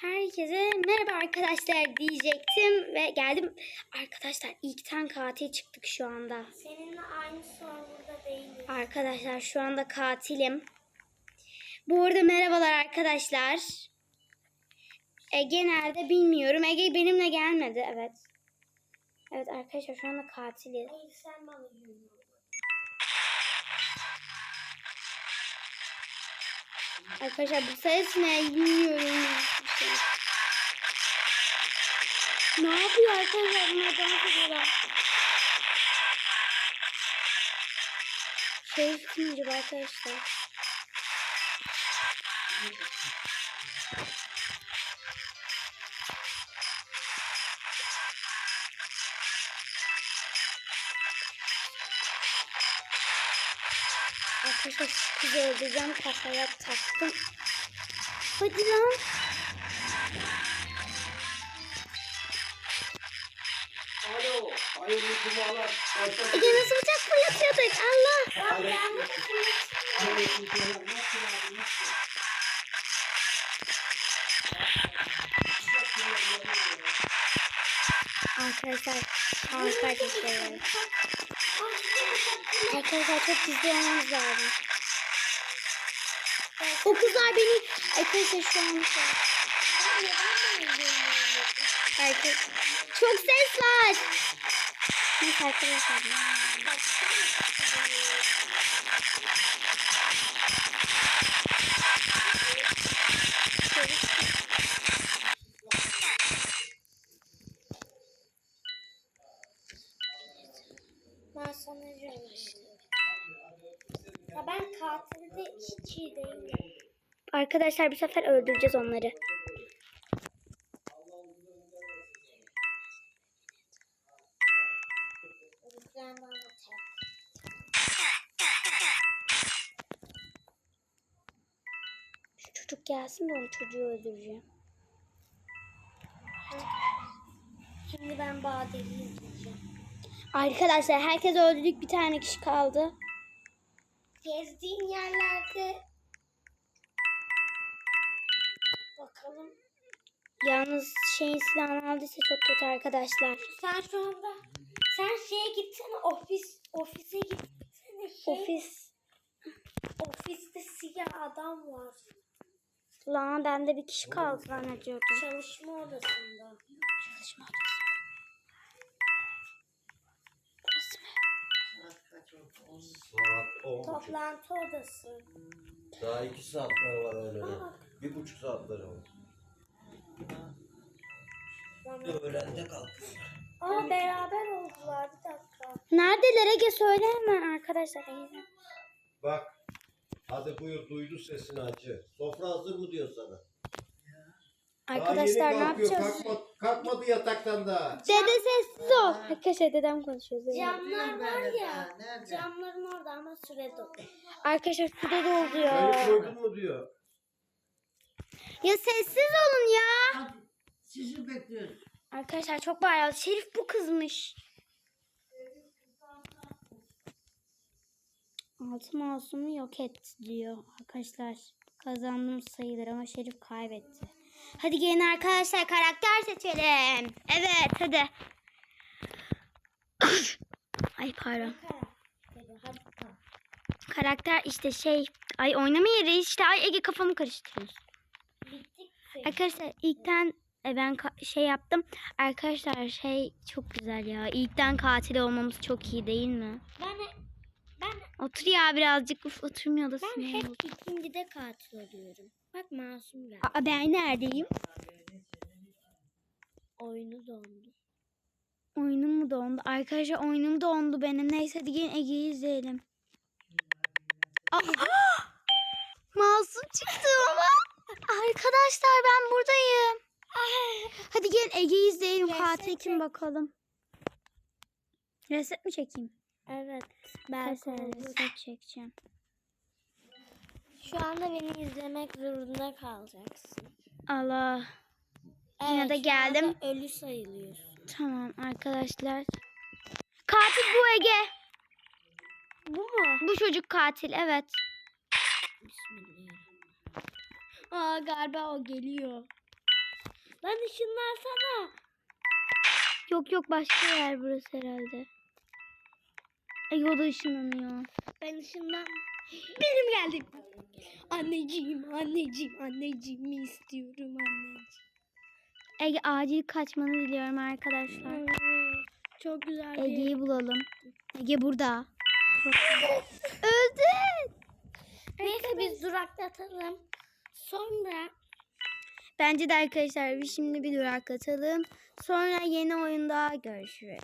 Herkese merhaba arkadaşlar diyecektim ve geldim. Arkadaşlar ilkten katil çıktık şu anda. Seninle aynı serverda değiliz. Arkadaşlar şu anda katilim. Bu arada merhabalar arkadaşlar. Ege nerede bilmiyorum. Ege benimle gelmedi evet. Evet arkadaşlar şu anda katiliz. Hayır sen bana yürü. Arkadaşlar bu ses ne bilmiyorum. Ne yapıyor arkadaşlar? Bunlar dans ediyorlar. Şey kim arkadaşlar? Arkadaşlar kızı öldüreceğim kafaya taktım. Hadi lan. Alo, hayırlı cumalar. Ege nasıl bıçak fırlatıyorduk? Allah. Arkadaşlar harika arkadaşlar. Arkadaşlar çok gizli olmamız lazım. O kızlar beni arkadaşlar şu an Arkadaşlar çok ses var. Neyse arkadaşlar. Hiç iyi değilim. Arkadaşlar bu sefer öldüreceğiz onları. Şu çocuk gelsin de onu çocuğu öldüreceğim. Şimdi ben Bade'yi izleyeceğim. Arkadaşlar herkes öldürdük bir tane kişi kaldı. Gezdiğin yerlerde bakalım. Yalnız şeyin silahını aldıysa çok kötü arkadaşlar. Sen şu anda sen şeye gitsene ofis ofise gitsene şey Ofis. ofiste siyah adam var Lan bende bir kişi kaldı zannediyordum. çalışma odasında. Çalışma odası. Burası mı? On buçuk. Toplantı odası. Daha iki saatler var öğlene. Bir buçuk saatleri var. Öğlende kalkıyorlar. Aa beraber oldular bir dakika. Neredeler Ege söyle hemen arkadaşlar. Ege. Bak. Hadi buyur duydu sesini acı. Sofra hazır mı diyor sana? Arkadaşlar Daha ne kalkıyor, yapacağız? Kalkma, kalkmadı yataktan da. Dede sessiz ol. Arkadaşlar dedem konuşuyor. Zeynep. Camlar var ya. Camların orada ama süre dolu. Arkadaşlar suda doldu ya. mu diyor. Ya sessiz olun ya. Sizi bekliyoruz. Arkadaşlar çok bağırıyor. Şerif bu kızmış. Altı masumu yok et diyor arkadaşlar. Kazandım sayılır ama Şerif kaybetti. Hadi gelin arkadaşlar karakter seçelim. Evet hadi. Ay pardon. Karakter işte şey. Ay oynama yeri işte. Ay Ege kafamı karıştırıyorsun. Arkadaşlar ilkten e, ben şey yaptım. Arkadaşlar şey çok güzel ya. İlkten katil olmamız çok iyi değil mi? Ben ben Otur ya birazcık. Uf oturmuyor da ben hep ikincide katil oluyorum. Bak masum geldi. Aa, ben neredeyim? Oyunu dondu. Oyunum mu dondu? Arkadaşlar oyunum dondu benim. Neyse hadi gelin Ege'yi izleyelim. Masum çıktı ama. Arkadaşlar ben buradayım. Hadi gelin Ege'yi izleyelim. Reset Katil kim bakalım. Reset mi çekeyim? Evet. Ben reset çekeceğim. Şu anda beni izlemek zorunda kalacaksın. Allah. Yine de geldim. Ölü sayılıyorsun. Tamam arkadaşlar. Katil bu Ege. Bu mu? Bu çocuk katil evet. Bismillah. Aa galiba o geliyor. Lan ışınlansana. Yok yok başka yer burası herhalde. Ege o da ışınlanıyor. Ben ışından... Benim geldim. Anneciğim, anneciğim, anneciğimi istiyorum anneciğim. Ege acil kaçmanı diliyorum arkadaşlar. Çok güzel bir Ege'yi bulalım. Ege burada. Öldü. Neyse biz duraklatalım. Sonra Bence de arkadaşlar biz şimdi bir duraklatalım. Sonra yeni oyunda görüşürüz.